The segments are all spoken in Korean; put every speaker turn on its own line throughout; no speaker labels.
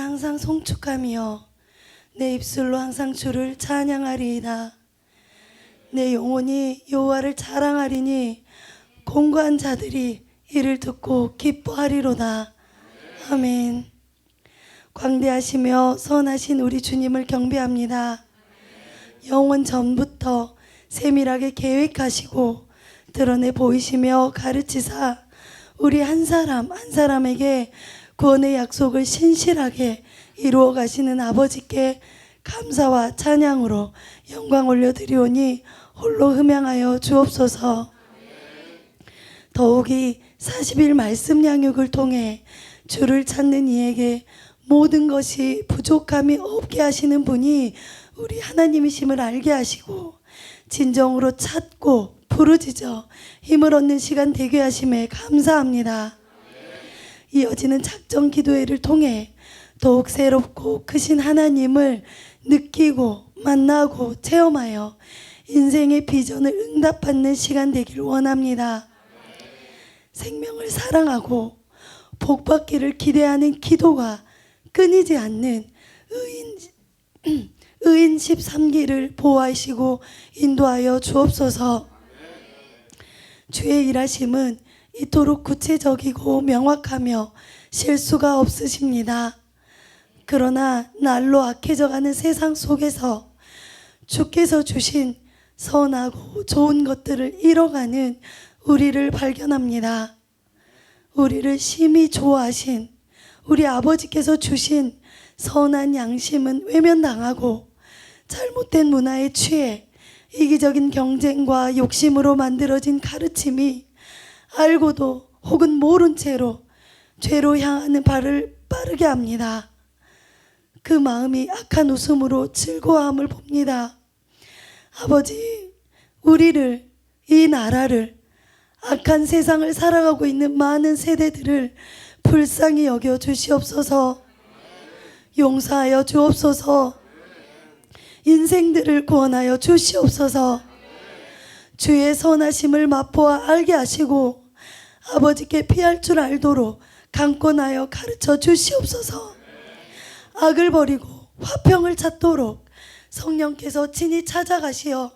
항상 송축하며 내 입술로 항상 주를 찬양하리이다. 내 영혼이 여호와를 자랑하리니 공고한 자들이 이를 듣고 기뻐하리로다. 아멘. 광대하시며 선하신 우리 주님을 경배합니다. 영원 전부터 세밀하게 계획하시고 드러내 보이시며 가르치사 우리 한 사람 한 사람에게 구원의 약속을 신실하게 이루어 가시는 아버지께 감사와 찬양으로 영광 올려드리오니 홀로 흠양하여 주옵소서. 더욱이 40일 말씀 양육을 통해 주를 찾는 이에게 모든 것이 부족함이 없게 하시는 분이 우리 하나님이심을 알게 하시고 진정으로 찾고 부르짖어 힘을 얻는 시간 되게 하심에 감사합니다. 이어지는 작정 기도회를 통해 더욱 새롭고 크신 하나님을 느끼고 만나고 체험하여 인생의 비전을 응답받는 시간 되기를 원합니다. 생명을 사랑하고 복받기를 기대하는 기도가 끊이지 않는 의인 의인 13기를 보호하시고 인도하여 주옵소서. 주의 일하심은 이토록 구체적이고 명확하며 실수가 없으십니다. 그러나 날로 악해져가는 세상 속에서 주께서 주신 선하고 좋은 것들을 잃어가는 우리를 발견합니다. 우리를 심히 좋아하신 우리 아버지께서 주신 선한 양심은 외면당하고 잘못된 문화에 취해 이기적인 경쟁과 욕심으로 만들어진 가르침이 알고도 혹은 모른 채로 죄로 향하는 발을 빠르게 합니다. 그 마음이 악한 웃음으로 즐거워함을 봅니다. 아버지, 우리를, 이 나라를, 악한 세상을 살아가고 있는 많은 세대들을 불쌍히 여겨 주시옵소서. 용서하여 주옵소서. 인생들을 구원하여 주시옵소서. 주의 선하심을 맛보아 알게 하시고 아버지께 피할 줄 알도록 강권하여 가르쳐 주시옵소서. 악을 버리고 화평을 찾도록 성령께서 친히 찾아가시어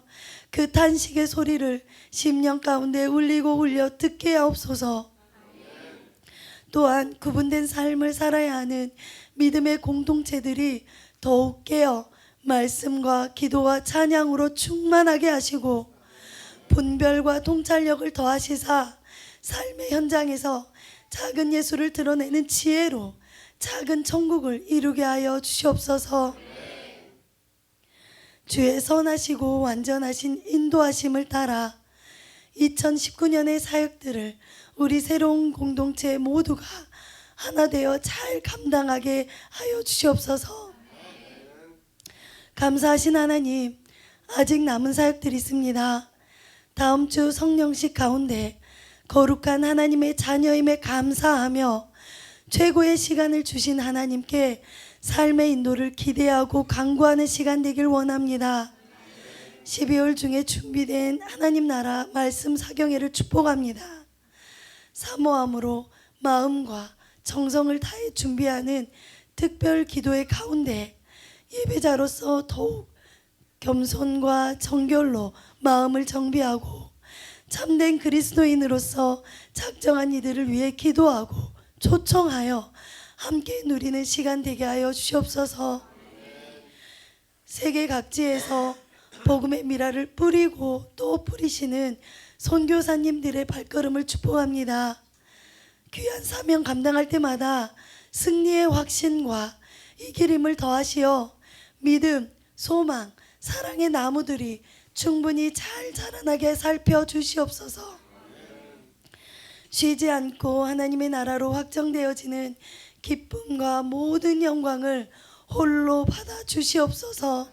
그 탄식의 소리를 심령 가운데 울리고 울려 듣게 하옵소서. 또한 구분된 삶을 살아야 하는 믿음의 공동체들이 더욱 깨어 말씀과 기도와 찬양으로 충만하게 하시고 분별과 통찰력을 더하시사 삶의 현장에서 작은 예수를 드러내는 지혜로 작은 천국을 이루게 하여 주시옵소서. 주의 선하시고 완전하신 인도하심을 따라 2019년의 사역들을 우리 새로운 공동체 모두가 하나 되어 잘 감당하게 하여 주시옵소서. 감사하신 하나님, 아직 남은 사역들이 있습니다. 다음 주 성령식 가운데 거룩한 하나님의 자녀임에 감사하며 최고의 시간을 주신 하나님께 삶의 인도를 기대하고 강구하는 시간 되길 원합니다. 12월 중에 준비된 하나님 나라 말씀 사경회를 축복합니다. 사모함으로 마음과 정성을 다해 준비하는 특별 기도의 가운데 예배자로서 더욱 겸손과 정결로 마음을 정비하고 참된 그리스도인으로서 작정한 이들을 위해 기도하고 초청하여 함께 누리는 시간 되게 하여 주시옵소서. 세계 각지에서 복음의 미라를 뿌리고 또 뿌리시는 선교사님들의 발걸음을 축복합니다. 귀한 사명 감당할 때마다 승리의 확신과 이기림을 더하시어 믿음, 소망, 사랑의 나무들이 충분히 잘 자라나게 살펴 주시옵소서. 쉬지 않고 하나님의 나라로 확정되어지는 기쁨과 모든 영광을 홀로 받아 주시옵소서.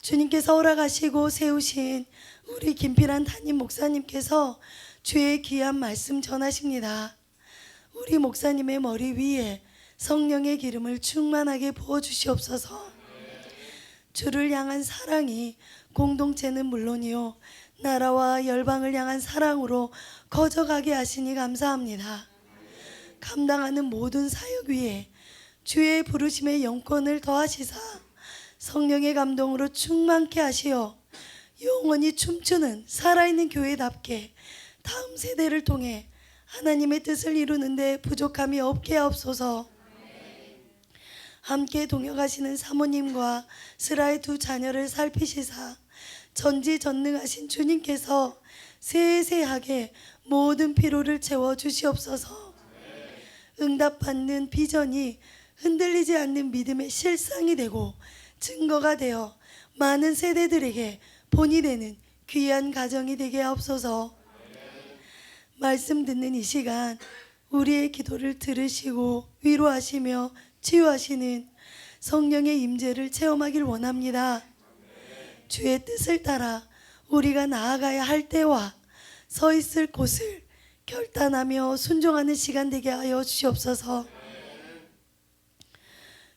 주님께서 허락하시고 세우신 우리 김필한 담임 목사님께서 주의 귀한 말씀 전하십니다. 우리 목사님의 머리 위에 성령의 기름을 충만하게 부어 주시옵소서. 주를 향한 사랑이 공동체는 물론이요 나라와 열방을 향한 사랑으로 거져가게 하시니 감사합니다. 감당하는 모든 사역 위에 주의 부르심의 영권을 더하시사 성령의 감동으로 충만케 하시어 영원히 춤추는 살아있는 교회답게 다음 세대를 통해 하나님의 뜻을 이루는데 부족함이 없게 하옵소서. 함께 동역하시는 사모님과 스라의 두 자녀를 살피시사 전지전능하신 주님께서 세세하게 모든 피로를 채워 주시옵소서. 응답받는 비전이 흔들리지 않는 믿음의 실상이 되고 증거가 되어 많은 세대들에게 본이 되는 귀한 가정이 되게 하옵소서. 말씀 듣는 이 시간 우리의 기도를 들으시고 위로하시며 치유하시는 성령의 임재를 체험하길 원합니다. 주의 뜻을 따라 우리가 나아가야 할 때와 서 있을 곳을 결단하며 순종하는 시간 되게 하여 주시옵소서.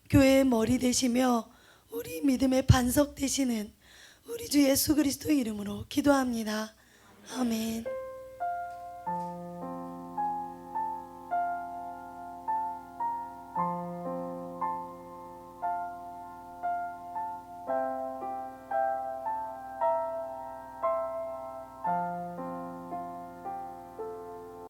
교회의 머리 되시며 우리 믿음의 반석 되시는 우리 주 예수 그리스도 이름으로 기도합니다. 아멘.